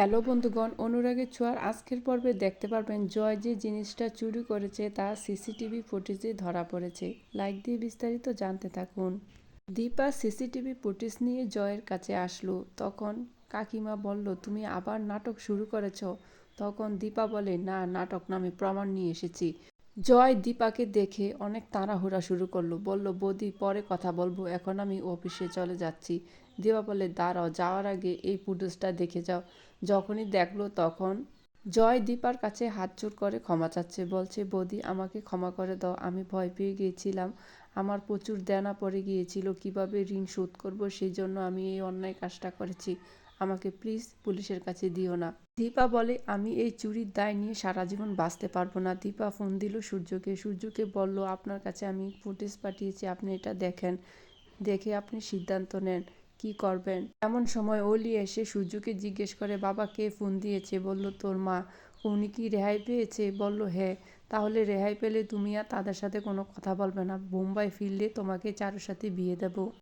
Hello বন্ধুগণ, অনুরাগের ছোঁয়ার আজকের পর্বে দেখতে পারবেন জয় যে জিনিসটা চুরি করেছে তা সিসিটিভি ফুটেজে ধরা পড়েছে। লাইক দিয়ে বিস্তারিত জানতে থাকুন। দীপা সিসিটিভি ফুটেজ নিয়ে জয়ের কাছে আসলো। তখন কাকিমা বলল, তুমি আবার নাটক শুরু করেছ? তখন দীপা বলে, না, নাটক নামে প্রমাণ নিয়ে এসেছি। জয় দীপাকে দেখে অনেক তাড়াহুড়া শুরু করল। বলল, বৌদি, পরে কথা বলব। এখন আমি অফিসে চলে যাচ্ছি। দীপা বলে দাঁড়াও, যাওয়ার আগে এই ফুটেজটা দেখে যাও। যখনই দেখল তখন জয় দীপার কাছে হাত জোর করে ক্ষমা চাচ্ছে। বলছে, বৌদি, আমাকে ক্ষমা করে দাও। আমি ভয় পেয়ে গিয়েছিলাম। আমার প্রচুর দেনা পড়ে গিয়েছিল। কীভাবে ঋণ শোধ করব? সেই জন্য আমি এই অন্যায় কাজটা করেছি। আমাকে প্লিজ পুলিশের কাছে দিও না। দীপা বলে, আমি এই চুরির দায় নিয়ে সারা জীবন বাঁচতে পারব না। দীপা ফোন দিল সূর্যকে। সূর্যকে বলল, আপনার কাছে আমি ফুটেজ পাঠিয়েছি, আপনি এটা দেখেন। দেখে আপনি সিদ্ধান্ত নেন, কি করবেন? এমন সময় অলি এসে সূর্যকে জিজ্ঞেস করে, বাবা, কে ফোন দিয়েছে? বলল, তোর মা। উনি কি রেহাই পেয়েছে? বলল হ্যাঁ। তাহলে রেহাই পেলে তুমি আর তাদের সাথে কোনো কথা বলবে না। বোম্বাই ফিরলে তোমাকে চারুর সাথে বিয়ে দেবো।